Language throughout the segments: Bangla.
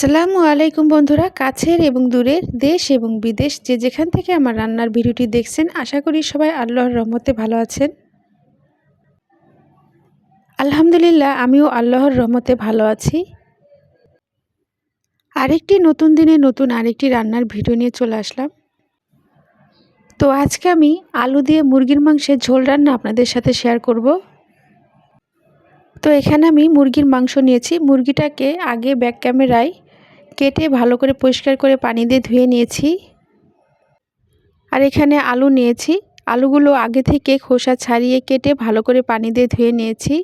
আসসালামু আলাইকুম বন্ধুরা, কাছের এবং দূরের দেশ এবং বিদেশ যে যেখান থেকে আমার রান্নার ভিডিওটি দেখছেন, আশা করি সবাই আল্লাহর রহমতে ভালো আছেন। আলহামদুলিল্লাহ, আমিও আল্লাহর রহমতে ভালো আছি। আরেকটি নতুন দিনে নতুন আরেকটি রান্নার ভিডিও নিয়ে চলে আসলাম। তো আজকে আমি আলু দিয়ে মুরগির মাংসের ঝোল রান্না আপনাদের সাথে শেয়ার করব। তো এখানে আমি মুরগির মাংস নিয়েছি। মুরগিটাকে আগে ব্যাক ক্যামেরায় কেটে ভালো করে পরিষ্কার করে পানি দিয়ে ধুয়ে নিয়েছি। আর এখানে আলু নিয়েছি। আলুগুলো আগে থেকে খোসা ছাড়িয়ে কেটে ভালো করে পানি দিয়ে ধুয়ে নিয়েছি।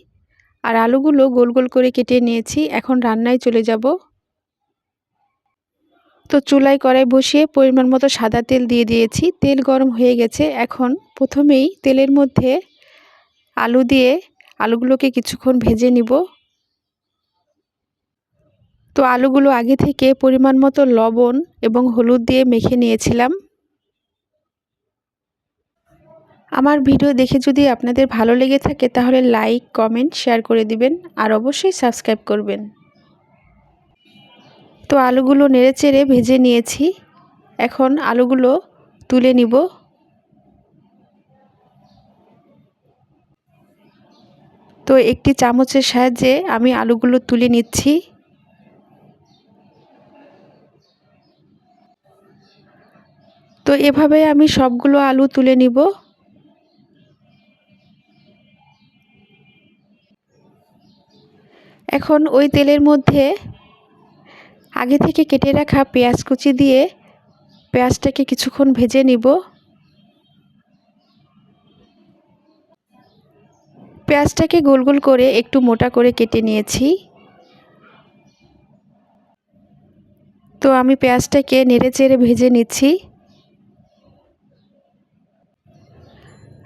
আর আলুগুলো গোল গোল করে কেটে নিয়েছি। এখন রান্নায় চলে যাব। তো চুলায় কড়াই বসিয়ে পরিমাণ মতো সাদা তেল দিয়ে দিয়েছি। তেল গরম হয়ে গেছে। এখন প্রথমেই তেলের মধ্যে আলু দিয়ে আলুগুলোকে কিছুক্ষণ ভেজে নিব। তো আলুগুলো আগে থেকে পরিমাণ মতো লবণ এবং হলুদ দিয়ে মেখে নিয়েছিলাম। আমার ভিডিও দেখে যদি আপনাদের ভালো লেগে থাকে তাহলে লাইক, কমেন্ট, শেয়ার করে দিবেন আর অবশ্যই সাবস্ক্রাইব করবেন। তো আলুগুলো নেড়ে চেড়ে ভেজে নিয়েছি। এখন আলুগুলো তুলে নিব। তো একটি চামচের সাহায্যে আমি আলুগুলো তুলে নিচ্ছি। তো এভাবে আমি সবগুলো আলু তুলে নিব। এখন ওই তেলের মধ্যে আগে থেকে কেটে রাখা পেঁয়াজ কুচি দিয়ে পেঁয়াজটাকে কিছুক্ষণ ভেজে নিব। পেঁয়াজটাকে গোল গোল করে একটু মোটা করে কেটে নিয়েছি। তো আমি পেঁয়াজটাকে নেড়ে চেড়ে ভেজে নিচ্ছি।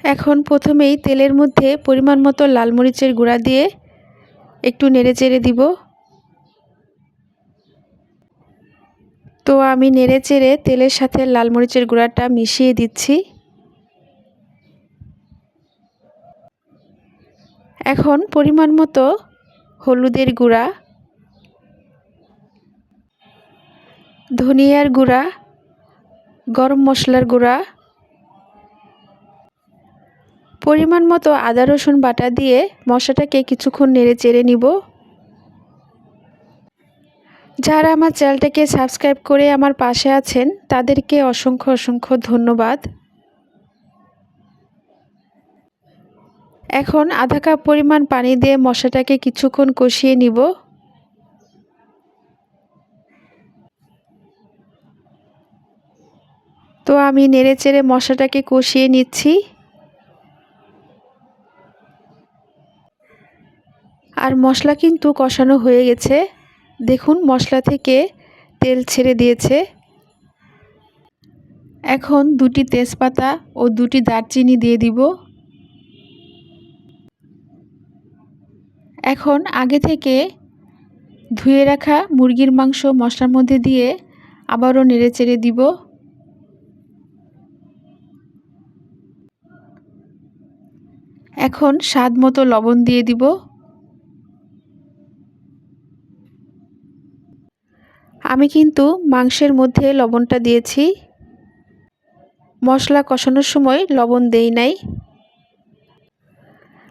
এখন প্রথমেই তেলের মধ্যে পরিমাণ মতো লাল মরিচের গুঁড়া দিয়ে একটু নেড়ে চেড়ে দিব। তো আমি নেড়ে চেড়ে তেলের সাথে লাল মরিচের গুঁড়াটা মিশিয়ে দিচ্ছি। এখন পরিমাণ মতো হলুদের গুঁড়া, ধনিয়ার গুঁড়া, গরম মশলার গুঁড়া পরিমাণ মতো আদা, রসুন বাটা দিয়ে মশলাটাকে কিছুক্ষণ নেড়ে চেড়ে নিব। যারা আমার চ্যানেলটাকে সাবস্ক্রাইব করে আমার পাশে আছেন, তাদেরকে অসংখ্য অসংখ্য ধন্যবাদ। এখন আধা কাপ পরিমাণ পানি দিয়ে মশলাটাকে কিছুক্ষণ কষিয়ে নিব। তো আমি নেড়ে চেড়ে মশলাটাকে কষিয়ে নিচ্ছি। আর মশলা কিন্তু কষানো হয়ে গেছে। দেখুন, মশলা থেকে তেল ছেড়ে দিয়েছে। এখন দুটি তেজপাতা ও দুটি দারচিনি দিয়ে দিব। এখন আগে থেকে ধুয়ে রাখা মুরগির মাংস মশলার মধ্যে দিয়ে আবারও নেড়ে চেড়ে দিব। এখন স্বাদ মতো লবণ দিয়ে দিব। আমি কিন্তু মাংসের মধ্যে লবণটা দিয়েছি। মশলা কষানোর সময় লবণ দেই নাই।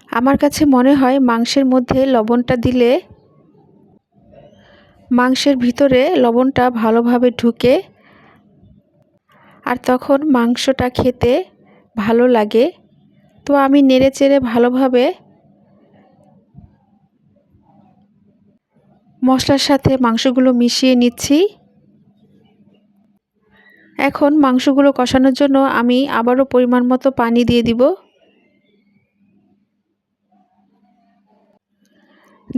আমার কাছে মনে হয় মাংসের মধ্যে লবণটা দিলে মাংসের ভিতরে লবণটা ভালোভাবে ঢুকে আর তখন মাংসটা খেতে ভালো লাগে। তো আমি নেড়ে চেড়ে ভালোভাবে মশলার সাথে মাংসগুলো মিশিয়ে নিচ্ছি। এখন মাংসগুলো কষানোর জন্য আমি আবারও পরিমাণ মতো পানি দিয়ে দিব।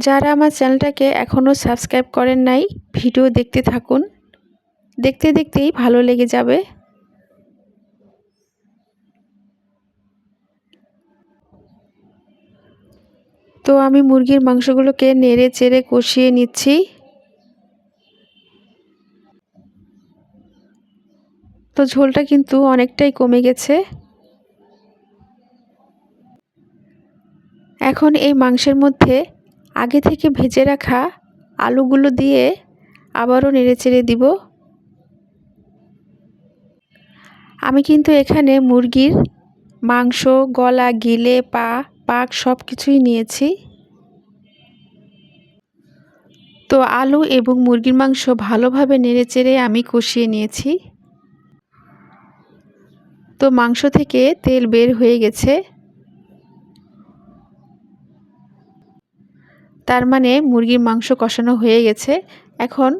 যারা আমার চ্যানেলটাকে এখনও সাবস্ক্রাইব করেন নাই, ভিডিও দেখতে থাকুন। দেখতে দেখতেই ভালো লেগে যাবে। তো আমি মুরগির মাংসগুলোকে নেড়ে চেড়ে কষিয়ে নিচ্ছি। তো ঝোলটা কিন্তু অনেকটাই কমে গেছে। এখন এই মাংসের মধ্যে আগে থেকে ভেজে রাখা আলুগুলো দিয়ে আবারও নেড়ে চেড়ে দিব। আমি কিন্তু এখানে মুরগির মাংস, গলা, গিলে, পা, পাক সব কিছুই নিয়েছি। তো আলু এবং মুরগির মাংস ভালোভাবে নেড়ে চেড়ে আমি কষিয়ে নিয়েছি। তো মাংস থেকে তেল বের হয়ে গেছে। তার মানে মুরগির মাংস কষানো হয়ে গেছে। এখন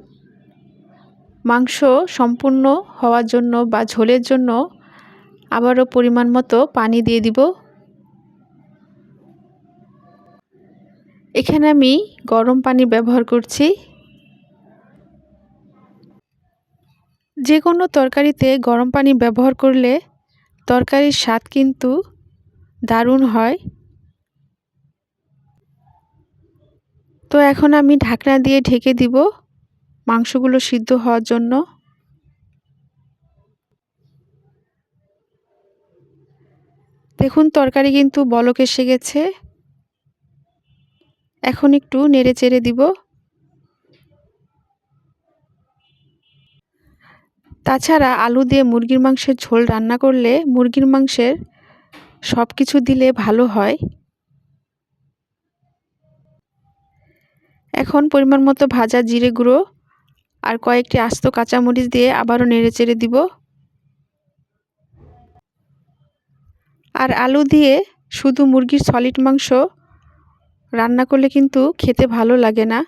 মাংস সম্পূর্ণ হওয়ার জন্য বা ঝোলের জন্য আবারও পরিমাণ মতো পানি দিয়ে দিব। এখানে আমি গরম পানি ব্যবহার করছি। যে কোনো তরকারিতে গরম পানি ব্যবহার করলে তরকারির স্বাদ কিন্তু দারুণ হয়। তো এখন আমি ঢাকনা দিয়ে ঢেকে দিব। মাংসগুলো সিদ্ধ হওয়ার জন্য। দেখুন, তরকারি কিন্তু বলক এসে গেছে। এখন একটু নেড়ে চেড়ে দিব। তাছাড়া আলু দিয়ে মুরগির মাংসের ঝোল রান্না করলে মুরগির মাংসের সব কিছু দিলে ভালো হয়। এখন পরিমাণ মতো ভাজা জিরে গুঁড়ো আর কয়েকটি আস্ত কাঁচামরিচ দিয়ে আবারও নেড়ে চেড়ে দিব। আর আলু দিয়ে শুধু মুরগির সলিড মাংস রান্না করলে কিন্তু খেতে ভালো লাগে না।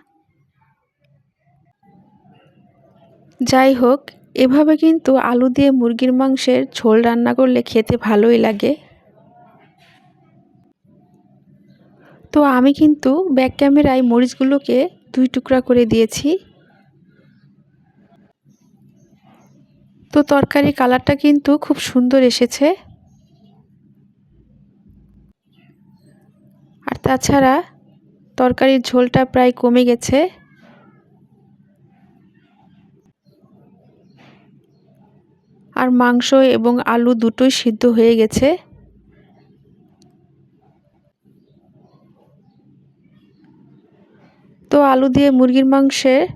যাই হোক, এভাবে কিন্তু আলু দিয়ে মুরগির মাংসের ঝোল রান্না করলে খেতে ভালোই লাগে। তো আমি কিন্তু ব্যাক ক্যামেরায় মরিচগুলোকে দুই টুকরা করে দিয়েছি। তো তরকারি কালারটা কিন্তু খুব সুন্দর এসেছে। তাছাড়া তরকারির ঝোলটা প্রায় কমে গেছে। আর মাংস এবং আলু দুটোই সিদ্ধ হয়ে গেছে। তো আলু দিয়ে মুরগির মাংসের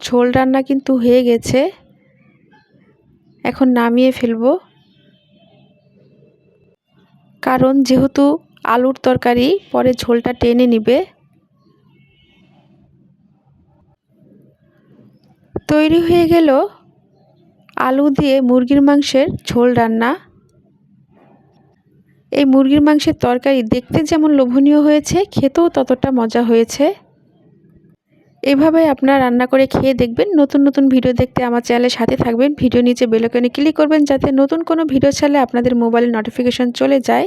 ঝোল রান্না কিন্তু হয়ে গেছে। এখন নামিয়ে ফেলব। কারণ যেহেতু আলুর তরকারি, পরে ঝোলটা টেনে নিবে। তৈরি হয়ে গেল আলু দিয়ে মুরগির মাংসের ঝোল রান্না। এই মুরগির মাংসের তরকারি দেখতে যেমন লোভনীয় হয়েছে, খেতেও ততটা মজা হয়েছে। এভাবে আপনারা রান্না করে খেয়ে দেখবেন। নতুন নতুন ভিডিও দেখতে আমার চ্যানেলের সাথে থাকবেন। ভিডিও নিচে বেলকনে ক্লিক করবেন যাতে নতুন কোনো ভিডিও ছাড়লে আপনাদের মোবাইলে নোটিফিকেশন চলে যায়।